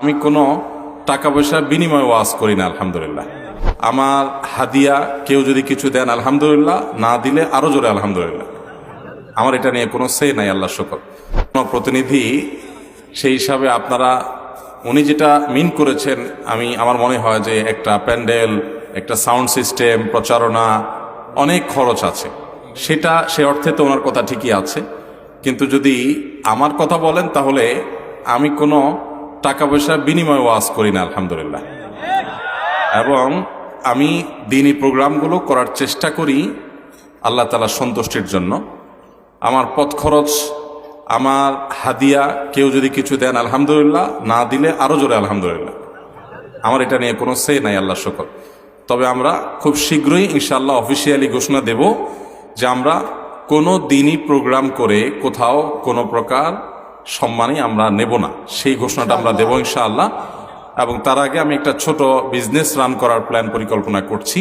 আমি কোনো টাকা পয়সার বিনিময়ে ওয়াজ করি না, আলহামদুলিল্লাহ। আমার হাদিয়া কেউ যদি কিছু দেন, আলহামদুলিল্লাহ। না দিলে আরও জোরে আলহামদুলিল্লাহ। আমার এটা নিয়ে কোনো সে নাই আল্লাহ শুকর। কোনো প্রতিনিধি সেই হিসাবে আপনারা, উনি যেটা মিন করেছেন, আমি, আমার মনে হয় যে একটা প্যান্ডেল, একটা সাউন্ড সিস্টেম, প্রচারণা অনেক খরচ আছে। সেটা, সে অর্থে তো ওনার কথা ঠিকই আছে। কিন্তু যদি আমার কথা বলেন, তাহলে আমি কোনো টাকা পয়সার বিনিময়ে ওয়াজ করি না, আলহামদুলিল্লাহ। এবং আমি দিনই প্রোগ্রামগুলো করার চেষ্টা করি আল্লাহ তালা সন্তুষ্টির জন্য। আমার পথ খরচ, আমার হাদিয়া কেউ যদি কিছু দেন, আলহামদুলিল্লাহ, না দিলে আরও জোরে আলহামদুলিল্লাহ। আমার এটা নিয়ে কোনো সে নাই, আল্লাহ শকর। তবে আমরা খুব শীঘ্রই ইনশাল্লাহ অফিসিয়ালি ঘোষণা দেব যে আমরা কোনো দিনই প্রোগ্রাম করে কোথাও কোনো প্রকার সম্মানই আমরা নেব না। সেই ঘোষণাটা আমরা দেব ইনশাআল্লাহ। এবং তার আগে আমি একটা ছোট বিজনেস রান করার প্ল্যান পরিকল্পনা করছি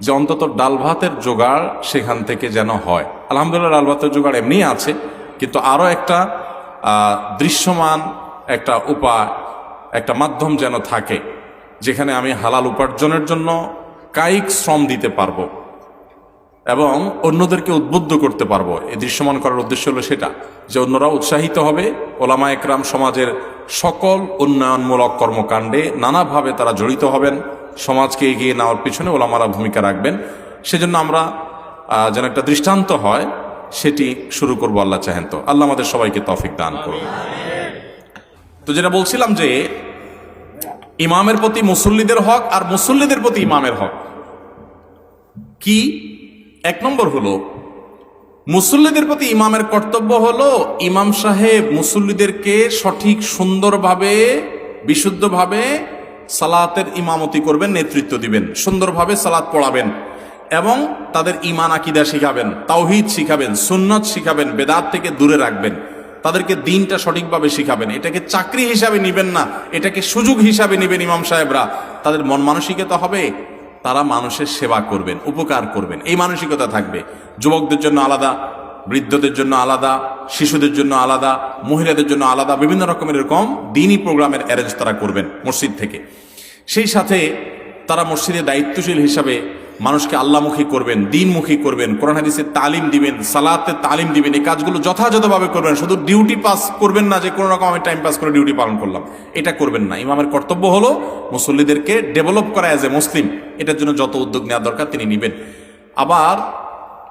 যে অন্তত ডাল ভাতের জোগাড় সেখান থেকে যেন হয়। আলহামদুলিল্লাহ ডাল ভাতের জোগাড় এমনি আছে, কিন্তু আরও একটা দৃশ্যমান একটা উপায়, একটা মাধ্যম যেন থাকে, যেখানে আমি হালাল উপার্জনের জন্য কায়িক শ্রম দিতে পারব। এবং অন্যদেরকে উদ্বুদ্ধ করতে পারব। এই দৃশ্যমান করার উদ্দেশ্য হলো সেটা, যে অন্যরা উৎসাহিত হবে, ওলামা একরাম সমাজের সকল উন্নয়নমূলক কর্মকাণ্ডে নানাভাবে তারা জড়িত হবেন, সমাজকে এগিয়ে নেওয়ার পিছনে ওলামারা ভূমিকা রাখবেন। সেজন্য আমরা যেন একটা দৃষ্টান্ত হয়, সেটি শুরু করব আল্লাহ চাহেন তো। আল্লাহ আমাদের সবাইকে তফিক দান করুন। তো যেটা বলছিলাম যে, ইমামের প্রতি মুসল্লিদের হক আর মুসল্লিদের প্রতি ইমামের হক। কি? এক নম্বর হলো, মুসল্লিদের প্রতি ইমামের কর্তব্য হলো ইমাম সাহেব মুসল্লিদেরকে সঠিক সুন্দরভাবে, বিশুদ্ধভাবে সালাতের ইমামতি করবেন, নেতৃত্ব দিবেন, সুন্দরভাবে সালাত পড়াবেন এবং তাদের ইমান আকিদা শিখাবেন, তাওহিদ শিখাবেন, সুন্নত শিখাবেন, বেদাত থেকে দূরে রাখবেন, তাদেরকে দিনটা সঠিকভাবে শিখাবেন। এটাকে চাকরি হিসাবে নিবেন না, এটাকে সুযোগ হিসাবে নিবেন ইমাম সাহেবরা। তাদের মন মানসিকতা হবে তারা মানুষের সেবা করবেন, উপকার করবেন। এই মানসিকতা থাকবে। যুবকদের জন্য আলাদা, বৃদ্ধদের জন্য আলাদা, শিশুদের জন্য আলাদা, মহিলাদের জন্য আলাদা, বিভিন্ন রকমের এরকম দিনই প্রোগ্রামের অ্যারেঞ্জ তারা করবেন মসজিদ থেকে। সেই সাথে তারা মসজিদে দায়িত্বশীল হিসাবে মানুষকে আল্লামুখী করবেন, দিনমুখী করবেন, কোরআন হাদিসের তালিম দিবেন, সালাতে তালিম দিবেন, এই কাজগুলো যথাযথভাবে করবেন। শুধু ডিউটি পাস করবেন না যে কোনো রকম আমি টাইম পাস করে ডিউটি পালন করলাম, এটা করবেন না। ইমামের কর্তব্য হলো মুসল্লিদেরকে ডেভেলপ করা অ্যাজ এ মুসলিম এটার জন্য যত উদ্যোগ নেওয়া দরকার তিনি নেবেন। আবার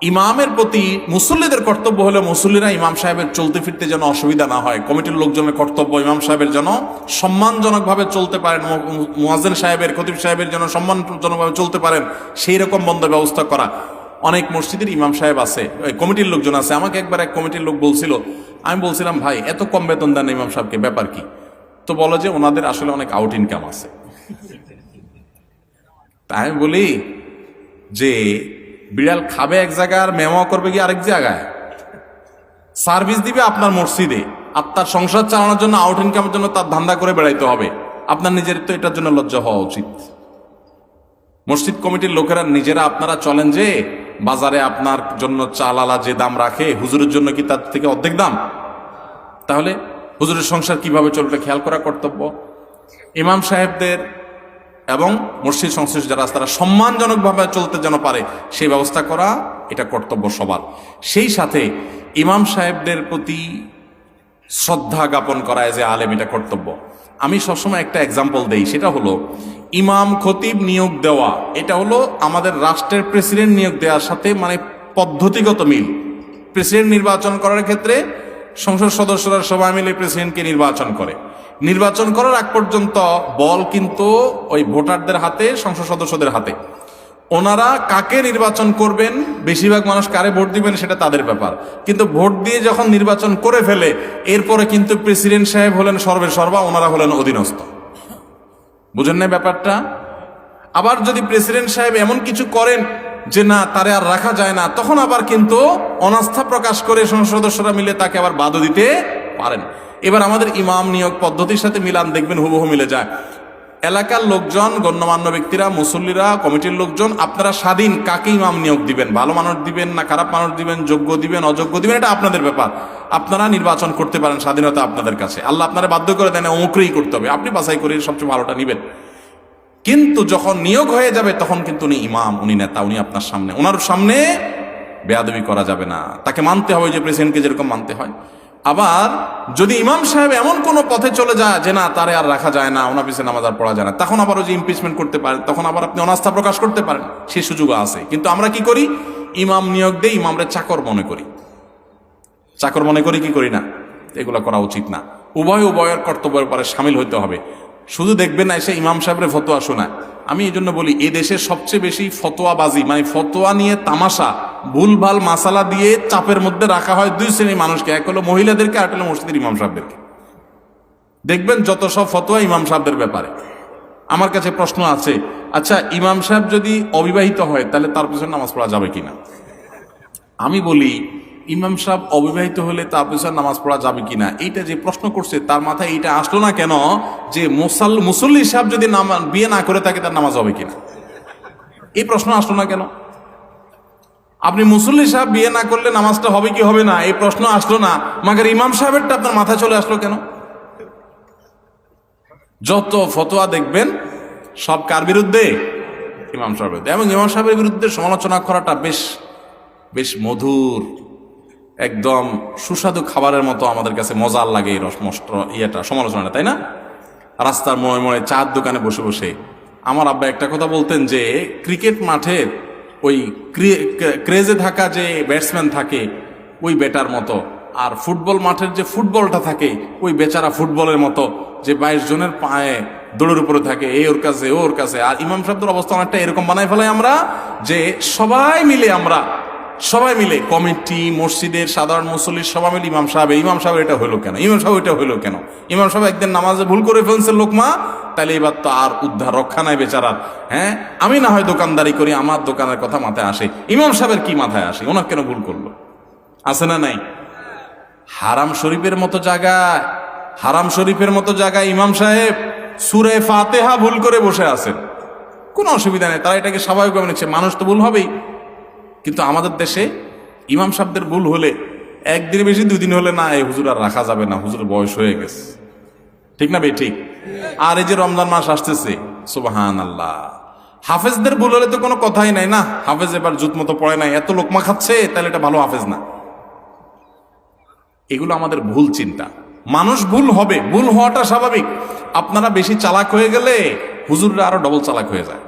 ইমামের প্রতি মুসল্লিদের কর্তব্য হলো মুসল্লিরা ইমাম সাহেবের চলতে ফিরতে যেন অসুবিধা না হয়। কমিটির লোকজনের কর্তব্য ইমাম সাহেবের যেন সম্মানজনকভাবে চলতে পারেন মুয়াজ্জেন সাহেবের, খতিব সাহেবের যেন সম্মানজনকভাবে চলতে পারেন, সেই রকম বন্ধ ব্যবস্থা করা। অনেক মসজিদের ইমাম সাহেব আছে কমিটির লোকজন আছে। আমাকে একবার এক কমিটির লোক বলছিল, আমি বলছিলাম, ভাই, এত কম বেতন দেন ইমাম সাহেবকে, ব্যাপার কি? তো বলো যে ওনাদের আসলে অনেক আউট ইনকাম আছে। তাই বলি যে বিড়াল খাবে এক জায়গায় আর মেমা করবে কি আরেক জায়গায়। সার্ভিস দিবে আপনার মসজিদে। আপনার সংসার চালানোর জন্য আউট ইনকামের জন্য তার ধান্দা করে বেড়াইতে হবে। আপনার নিজের তো এটার জন্য লজ্জা হওয়া উচিত। মসজিদ কমিটির লোকেরা নিজেরা আপনারা চলেন যে, বাজারে আপনার জন্য চাল আলা যে দাম রাখে, হুজুরের জন্য কি তার থেকে অর্ধেক দাম? তাহলে হুজুরের সংসার কীভাবে চলবে খেয়াল করা কর্তব্য। ইমাম সাহেবদের এবং মসজিদ সংশ্লিষ্ট যারা আছে, তারা সম্মানজনকভাবে চলতে যেন পারে, সেই ব্যবস্থা করা এটা কর্তব্য সবার। সেই সাথে ইমাম সাহেবদের প্রতি শ্রদ্ধা জ্ঞাপন করা যে আলেম, এটা কর্তব্য। আমি সবসময় একটা এক্সাম্পল দেই, সেটা হলো ইমাম খতিব নিয়োগ দেওয়া, এটা হলো আমাদের রাষ্ট্রের প্রেসিডেন্ট নিয়োগ দেওয়ার সাথে মানে পদ্ধতিগত মিল। প্রেসিডেন্ট নির্বাচন করার ক্ষেত্রে সংসদ সদস্যরা সবাই মিলে প্রেসিডেন্টকে নির্বাচন করে। নির্বাচন করার আগ পর্যন্ত বল কিন্তু ওই ভোটারদের হাতে, সংসদ সদস্যদের হাতে। ওনারা কাকে নির্বাচন করবেন, বেশিরভাগ মানুষ কারে ভোট দিবেন সেটা তাদের ব্যাপার। কিন্তু ভোট দিয়ে যখন নির্বাচন করে ফেলে, এরপরে কিন্তু প্রেসিডেন্ট সাহেব হলেন সর্বে সর্বা, ওনারা হলেন অধীনস্থ। বুঝেন না ব্যাপারটা? আবার যদি প্রেসিডেন্ট সাহেব এমন কিছু করেন যে না, তারে আর রাখা যায় না, তখন আবার কিন্তু অনাস্থা প্রকাশ করে সংসদ সদস্যরা মিলে তাকে আবার বাদও দিতে পারেন। এবার আমাদের ইমাম নিয়োগ পদ্ধতির সাথে মিলান, দেখবেন হুবহু মিলে যায়। এলাকার লোকজন, গণ্যমান্য ব্যক্তিরা, মুসল্লিরা, কমিটির লোকজন, আপনারা স্বাধীন, কাকে ইমাম নিয়োগ দিবেন? ভালো মানুষ দিবেন না খারাপ মানুষ দিবেন, যোগ্য দিবেন, অযোগ্য দিবেন, এটা আপনাদের ব্যাপার। আপনারা নির্বাচন করতে পারেন স্বাধীনতা আপনাদের কাছে। আল্লাহ আপনারা বাধ্য করে দেন অমুকরেই করতে হবে। আপনি বাছাই করে সবচেয়ে ভালোটা নিবেন। কিন্তু যখন নিয়োগ হয়ে যাবে, তখন কিন্তু উনি ইমাম, উনি নেতা, উনি আপনার সামনে। ওনার সামনে বেয়াদবি করা যাবে না। তাকে মানতে হবে যে প্রেসিডেন্টকে যেরকম মানতে হয়। আবার যদি ইমাম সাহেব এমন কোন পথে চলে যায় যে না, তারে আর রাখা যায় না, ওনার পিছনে নামাজ আর পড়া যায় না, তখন আবার যে ইমপিচমেন্ট করতে পারেন তখন আবার আপনি অনাস্থা প্রকাশ করতে পারেন, সে সুযোগ আছে। কিন্তু আমরা কি করি? ইমাম নিয়োগ দিয়ে ইমামরে চাকর মনে করি। চাকর মনে করি কি করি না? এগুলো করা উচিত না। উভয় উভয়ের কর্তব্যের পরে সামিল হইতে হবে। শুধু দেখবেন না, এসে ইমাম সাহেবের ফতোয়া শোনায়। আমি এই জন্য বলি, এ দেশের সবচেয়ে বেশি ফতোয়াবাজি মানে ফতোয়া নিয়ে তামাশা, ভুলভাল মাসালা দিয়ে চাপের মধ্যে রাখা হয় দুই শ্রেণির মানুষকে, এক হলো মহিলাদেরকে, আর হলো মসজিদের ইমাম সাহেবদেরকে। দেখবেন যত সব ফতোয়া ইমাম সাহেবদের ব্যাপারে। আমার কাছে প্রশ্ন আছে আচ্ছা ইমাম সাহেব যদি অবিবাহিত হয়, তাহলে তার পিছনে নামাজ পড়া যাবে কিনা? আমি বলি ইমাম সাহেব অবিবাহিত হলে পিছনে নামাজ পড়া যাবে কিনা? এইটা যে প্রশ্ন করছে, তার মাথায় এইটা আসলো না কেন? যে মুসাল, মুসল্লি সাহেব যদি বিয়ে না করে থাকে তার নামাজ হবে কিনা? এই প্রশ্ন আসলো না কেন? আপনি মুসল্লি সাহেব বিয়ে না করলে নামাজটা হবে কি হবে না? এই প্রশ্ন আসলো না। মাগার ইমাম সাহেবেরটা আপনার মাথায় চলে আসলো কেন? যত ফতোয়া দেখবেন, সব কার বিরুদ্ধে? ইমাম সাহেবের। এবং ইমাম সাহেবের বিরুদ্ধে সমালোচনা করাটা বেশ বেশ মধুর। একদম সুস্বাদু খাবারের মতো আমাদের কাছে মজার লাগে এই রসমষ্ট ইয়েটা, সমালোচনাটা, তাই না? রাস্তার মোড়ে মোড়ে চার দোকানে বসে বসে আমার আব্বা একটা কথা বলতেন যে, ক্রিকেট মাঠের ওই ক্রেজে থাকা যে ব্যাটসম্যান থাকে, ওই ব্যাটার মতো। আর ফুটবল মাঠের যে ফুটবলটা থাকে, ওই বেচারা ফুটবলের মতো, যে বাইশ জনের পায়ে দৌড়ের উপরে থাকে, এ ওর কাছে ওর কাছে। আর ইমাম সাহেবদের অবস্থা অনেকটা এরকম বানাই ফেলাই আমরা, যে সবাই মিলে আমরা সবাই মিলে কমিটি, মসজিদের, সাধারণ মুসল্লির সবাই মিলে ইমাম সাহেব ইমাম সাহেব এটা হলো কেন? ইমাম সাহেব এটা হলো কেন? ইমাম সাহেব একদিন নামাজে ভুল করে ফেলছে, লোকমা। তাহলে এবার তো আর উদ্ধার, রক্ষা নাই বেচারার। হ্যাঁ? আমি না হয় দোকানদারি করি, আমার দোকানের কথা মাথায় আসে। ইমাম সাহেবের কি মাথায় আসে? ওনার কেন ভুল করল? আছে না নাই? হারাম শরীফের মতো জায়গায়, হারাম শরীফের মতো জায়গায় ইমাম সাহেব সুরে ফাতেহা ভুল করে বসে আছেন। কোনো অসুবিধা নেই, তারা এটাকে স্বাভাবিকভাবে নিচ্ছে। মানুষ তো ভুল হবেই। কিন্তু আমাদের দেশে ইমাম সাহেবদের ভুল হলে একদিন বেশি দুই দিন হলে না, এই হুজুর আর রাখা যাবে না হুজুর বয়স হয়ে গেছে। ঠিক না বে ঠিক। আর এই যে রমজান মাস আসতেছে সুবাহান আল্লাহ হাফেজদের ভুল হলে তো কোনো কথাই নাই না। হাফেজ এবার জুত মতো পড়ে নাই, এত লোকমা খাচ্ছে তাহলে এটা ভালো হাফেজ না। এগুলো আমাদের ভুল চিন্তা। মানুষ ভুল হবে, ভুল হওয়াটা স্বাভাবিক। আপনারা বেশি চালাক হয়ে গেলে হুজুররা আরও ডবল চালাক হয়ে যায়।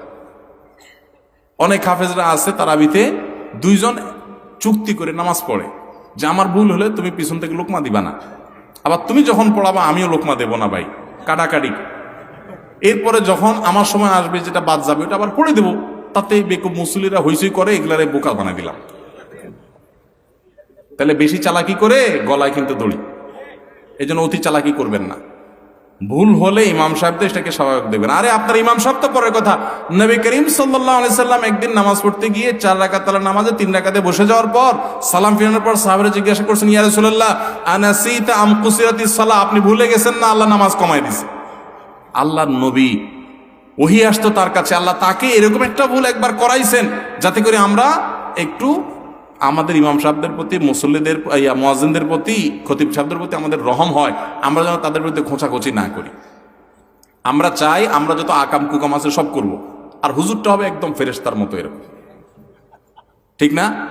অনেক হাফেজরা আছে তারাবিতে দুইজন চুক্তি করে নামাজ পড়ে, যে আমার ভুল হলে তুমি পিছন থেকে লোকমা দিবা না। আবার তুমি যখন পড়াবা, আমিও লোকমা দেবো না ভাই, কাটাকাটি। এরপরে যখন আমার সময় আসবে, যেটা বাদ যাবে, ওটা আবার পড়ে দেবো। তাতে বেকুব মুসলিরা হইচই করে, এগুলারে বোকা বানাই দিলাম। তাহলে বেশি চালাকি করে, গলায় কিন্তু দড়ি। এই জন্য অতি চালাকি করবেন না। ভুল হলে ইমাম সাহেবদের সেটাকে স্বাভাবিক দেবেন আরে আপনার ইমাম সাহেব তো পরের কথা। নবী করিম সাল্লাহ সাল্লাম একদিন নামাজ পড়তে গিয়ে চার রাকাত তালা নামাজে তিন রাকাতে বসে যাওয়ার পর সালাম ফিরানোর পর সাহাবেরা জিজ্ঞাসা করছেন, ইয়া রাসূলুল্লাহ, আনাসিতা আম কুসিরাতিস সালাহ? আপনি ভুলে গেছেন না আল্লাহ নামাজ কমাই দিছে। আল্লাহ নবী ওহি আসতো তার কাছে। আল্লাহ তাকে এরকম একটা ভুল একবার করাইছেন যাতে করে আমরা একটু আমাদের ইমাম সাহেবদের প্রতি, মুসল্লিদের, ইয়া মোয়াজিনদের প্রতি, খতিব সাহেবদের প্রতি আমাদের রহম হয়। আমরা যেন তাদের বিরুদ্ধে খোঁচাখোঁচি না করি। আমরা চাই আমরা যত আকাম কুকাম আছে সব করব। আর হুজুরটা হবে একদম ফেরেস্তার মতো এরকম। ঠিক না?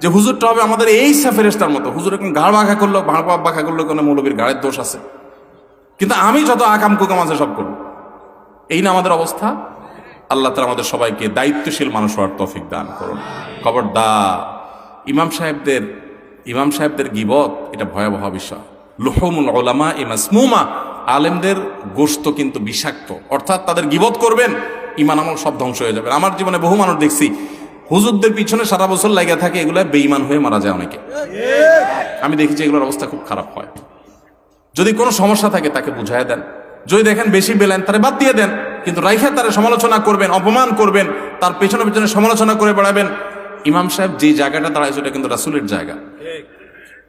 যে হুজুরটা হবে আমাদের এই ফেরেস্তার মতো। হুজুর এখন ঘাড় বাঁকা করল ভাড় বাঁকা করল, কোনো মৌলবীর ঘাড়ের দোষ আছে। কিন্তু আমি যত আকাম কুকাম আছে সব করব। এই না আমাদের অবস্থা? আল্লাহ তালা আমাদের সবাইকে দায়িত্বশীল মানুষ হওয়ার তৌফিক দান করুন। খবরদার। ইমাম সাহেবদের ইমাম সাহেবদের গিবত এটা ভয়াবহ বিষয়। লোহমুল ওলামা ইমাসমুমা আলেমদের গোস্ত কিন্তু বিষাক্ত। অর্থাৎ তাদের গিবত করবেন, ইমান আমল সব ধ্বংস হয়ে যাবে। আমার জীবনে বহু মানুষ দেখছি, হুজুরদের পিছনে সারা বছর লাগিয়ে থাকে, এগুলো বেইমান হয়ে মারা যায় অনেকে। আমি দেখেছি এগুলোর অবস্থা খুব খারাপ হয়। যদি কোনো সমস্যা থাকে তাকে বুঝাই দেন। যদি দেখেন বেশি বেলেন তারে বাদ দিয়ে দেন। কিন্তু রাইখা তারা সমালোচনা করবেন, অপমান করবেন, তার পেছনে পেছনে সমালোচনা করে বেড়াবেন ইমাম সাহেব যে জায়গাটা দাঁড়ায় সেটা কিন্তু রাসুলের জায়গা।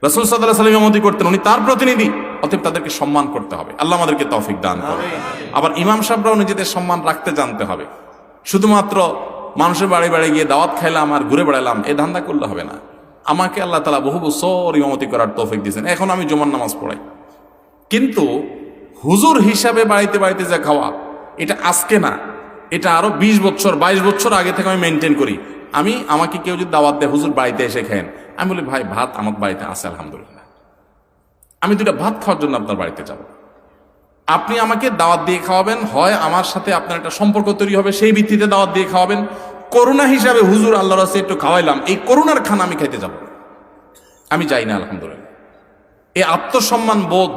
রাসুল সাল্লাহ সাল্লাম ইমামতি করতেন উনি তার প্রতিনিধি অতএব তাদেরকে সম্মান করতে হবে। আল্লাহ আমাদেরকে তৌফিক দান করে আবার ইমাম সাহেবরাও নিজেদের সম্মান রাখতে জানতে হবে। শুধুমাত্র মানুষের বাড়ি বাড়ি গিয়ে দাওয়াত খাইলাম আর ঘুরে বেড়ালাম এ ধান্দা করলে হবে না। আমাকে আল্লাহ তালা বহু বছর ইমামতি করার তৌফিক দিয়েছেন। এখন আমি জমান নামাজ পড়াই। কিন্তু হুজুর হিসাবে বাড়িতে বাড়িতে যা খাওয়া এটা আজকে না এটা আরও বিশ বছর বাইশ বছর আগে থেকে আমি মেনটেন করি। আমি আমাকে কেউ যদি দাওয়াত দেয়, হুজুর, বাড়িতে এসে খেন আমি বলি, ভাই, ভাত আমার বাড়িতে আছে, আলহামদুলিল্লাহ। আমি দুটা ভাত খাওয়ার জন্য আপনার বাড়িতে যাব। আপনি আমাকে দাওয়াত দিয়ে খাওয়াবেন, হয় আমার সাথে আপনার একটা সম্পর্ক তৈরি হবে, সেই ভিত্তিতে দাওয়াত দিয়ে খাওয়াবেন। করোনা হিসাবে হুজুর আল্লাহ রাস্তে একটু খাওয়াইলাম, এই করোনার খানা আমি খাইতে যাব। আমি যাই না, আলহামদুলিল্লাহ। এই আত্মসম্মান বোধ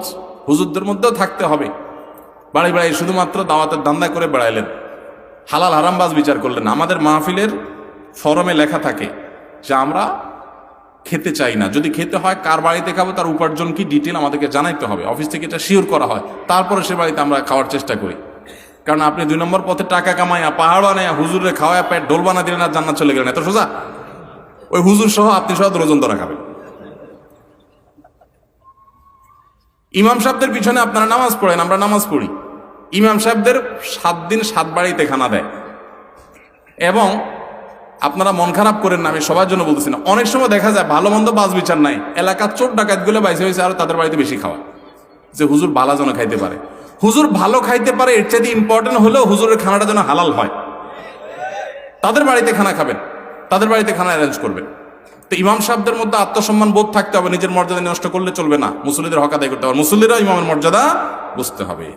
হুজুরদের মধ্যেও থাকতে হবে। বাড়ি বাড়ি শুধুমাত্র দাওয়াতের দান্দা করে বেড়াইলেন। হালাল হারামবাজ বিচার করলেন। আমাদের মাহফিলের ফরমে লেখা থাকে যে আমরা খেতে চাই না। যদি খেতে হয়, কার বাড়িতে খাব, তার উপার্জন কি ডিটেল আমাদেরকে জানাইতে হবে। অফিস থেকে এটা শিওর করা হয়। তারপরে সে বাড়িতে আমরা খাওয়ার চেষ্টা করি। কারণ আপনি দুই নম্বর পথে টাকা কামাইয়া, পাহাড় বানাইয়া, হুজুরে খাওয়ায় পেট ডোল বানা দিলেন আর জান্নাত চলে গেলেন। এত সোজা? ওই হুজুর সহ আপনি সহ রোজন ধরা খাবেন। ইমাম সাহেবদের পিছনে আপনারা নামাজ পড়েন, আমরা নামাজ পড়ি। ইমাম সাহেবদের সাত দিন সাত বাড়িতে খানা দেয়। এবং আপনারা মন খারাপ করেন না, আমি সবার জন্য বলতেছি না। অনেক সময় দেখা যায় ভালো মন্দ বাস বিচার নাই, এলাকার চোর ডাকাতগুলো বাইসে হয়েছে আর তাদের বাড়িতে বেশি খাওয়া। যে হুজুর ভালো যেন খাইতে পারে। হুজুর ভালো খাইতে পারে, এর চাইতে ইম্পর্টেন্ট হলেও হুজুরের খানাটা যেন হালাল হয়। তাদের বাড়িতে খানা খাবেন, তাদের বাড়িতে খানা অ্যারেঞ্জ করবেন। তো ইমাম সাহেবদের মধ্যে আত্মসম্মান বোধ থাকতে হবে, নিজের মর্যাদা নষ্ট করলে চলবে না। মুসল্লিদের হক করতে হবে, মুসল্লিরা ইমামের মর্যাদা বুঝতে হবে।